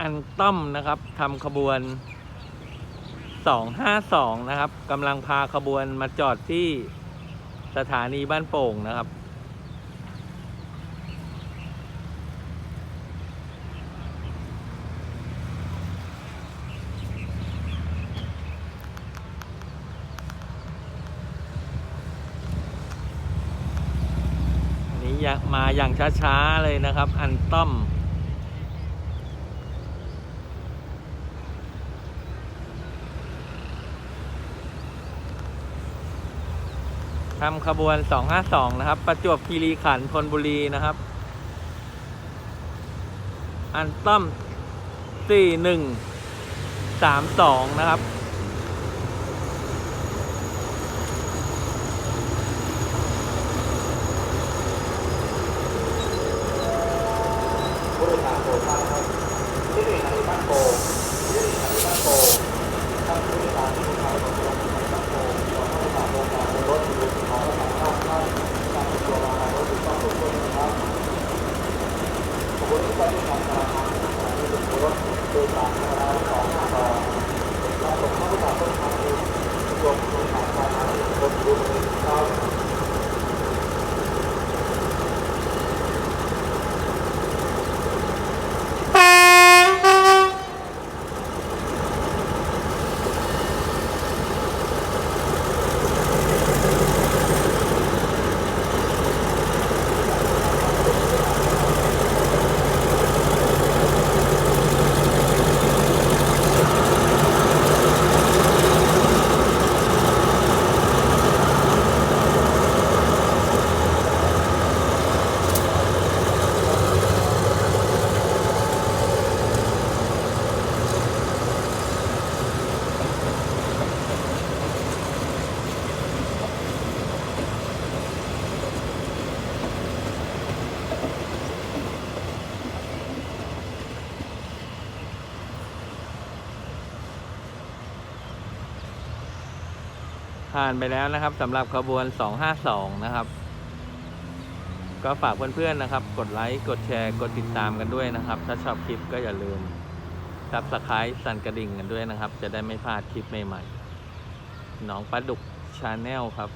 อันต้อมนะครับทำขบวน 252 นะครับกำลังพาขบวนมาจอดที่สถานีบ้านโป่งนะครับ นี้มาอย่างช้า ๆ เลยนะครับ อันต้อม ทำขบวน 252 นะครับ ประจวบคีรีขันธ์ธนบุรีนะครับ อันต้อม 4132 นะครับ ตัวสามนะครับสองห้าสอง ผ่านไปแล้วนะครับสำหรับขบวน 252 นะครับ ก็ฝากเพื่อนๆนะครับ กดไลค์ กดแชร์ กดติดตามกันด้วยนะครับ ถ้าชอบคลิปก็อย่าลืมซับสไครต์สั่นกระดิ่งกันด้วยนะครับ จะได้ไม่พลาดคลิปใหม่ๆ น้องปลาดุกชาแนลครับ